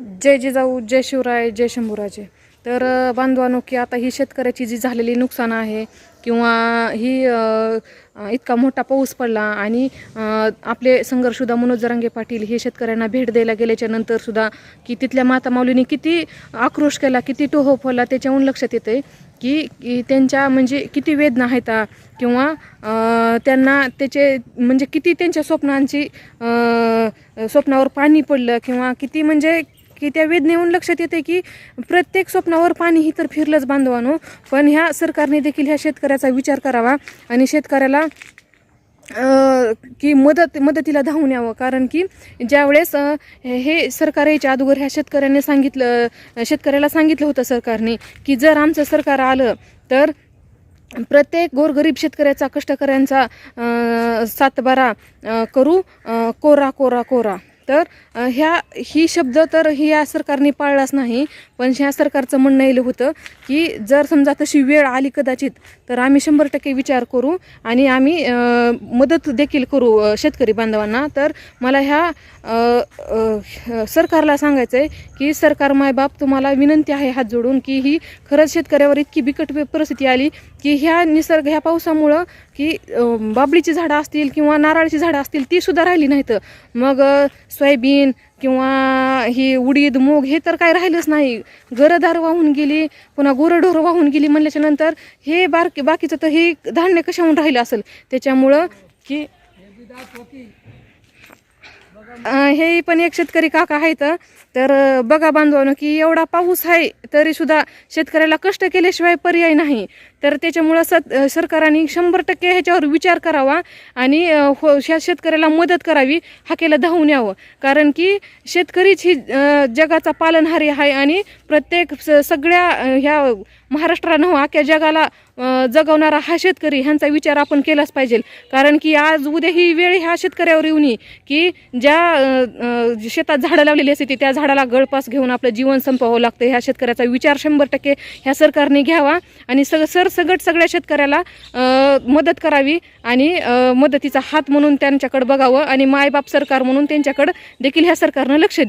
जय जिजाऊ जय शिवराय जय शंभूराजे. तर बांधवानो की आता ही शेतकऱ्याची जी झालेली नुकसान आहे किंवा ही इतका मोठा पाऊस पडला आणि आपले संघर्षुदा मनोज जरांगे पाटील हे शेतकऱ्यांना भेट द्यायला गेल्याच्या नंतरसुद्धा की तिथल्या माता माऊलीने किती आक्रोश केला किती टोहो फोडला त्याच्याहून लक्षात येते की की त्यांच्या म्हणजे किती वेदना आहेत किंवा त्यांना त्याचे म्हणजे किती त्यांच्या स्वप्नांची स्वप्नावर पाणी पडलं किंवा किती म्हणजे की त्या वेदनेहून लक्षात येते की प्रत्येक स्वप्नावर पाणी ही तर फिरलंच बांधवानो. पण ह्या सरकारने देखील ह्या शेतकऱ्याचा विचार करावा आणि शेतकऱ्याला की मदत मदतीला धावून यावं. कारण की ज्यावेळेस हे सरकार याच्या अगोदर ह्या शेतकऱ्याने सांगितलं शेतकऱ्याला सांगितलं होतं सरकारने की जर आमचं सरकार आलं तर प्रत्येक गोरगरीब शेतकऱ्याचा कष्टकऱ्यांचा सातबारा करू कोरा कोरा कोरा. तर ह्या ही शब्द तर ही या सरकारने पाळलाच नाही पण ह्या सरकारचं म्हणणं येलं होतं की जर समजा तशी वेळ आली कदाचित तर आम्ही शंभर टक्के विचार करू आणि आम्ही मदत देखील करू शेतकरी बांधवांना. तर मला ह्या सरकारला सांगायचं आहे की सरकार मायबाप तुम्हाला विनंती आहे हात जोडून की ही खरंच शेतकऱ्यावर इतकी बिकट परिस्थिती आली की ह्या निसर्ग ह्या पावसामुळं की बाबळीची झाडं असतील किंवा नारळाची झाडं असतील ती सुद्धा राहिली नाहीत. मग सोयाबीन किंवा ही उडीद मूग हे तर काय राहिलंच नाही. गरदार वाहून गेली पुन्हा गुरंढोरं वाहून गेली म्हणल्याच्या नंतर हे बारकी बाकीचं तर हे धान्य कशाहून राहिलं असेल? त्याच्यामुळं की हे पण एक शेतकरी काका आहेत तर बघा बांधवानं की एवढा पाऊस आहे तरी सुद्धा शेतकऱ्याला कष्ट केल्याशिवाय पर्याय नाही. तर त्याच्यामुळं सत सरकारने शंभर टक्के ह्याच्यावर विचार करावा आणि हो ह्या शेतकऱ्याला मदत करावी हाकेला धावून यावं. कारण की शेतकरीच ही जगाचा पालनहारी आहे आणि प्रत्येक सगळ्या ह्या महाराष्ट्रानं हो अख्ख्या जगाला जगवणारा हा शेतकरी ह्यांचा विचार आपण केलाच पाहिजे. कारण की आज उद्या ही वेळ ह्या शेतकऱ्यावर येऊन येईल की ज्या शेतात झाडं लावलेली असते त्या झाडाला गळपास घेऊन आपलं जीवन संपवावं लागतं. ह्या शेतकऱ्याचा विचार शंभर टक्के ह्या सरकारने घ्यावा आणि सग सरसगट सगळ्या शेतकऱ्याला मदत करावी आणि मदतीचा हात म्हणून त्यांच्याकडे बघावं आणि मायबाप सरकार म्हणून त्यांच्याकडं देखील ह्या सरकारनं लक्ष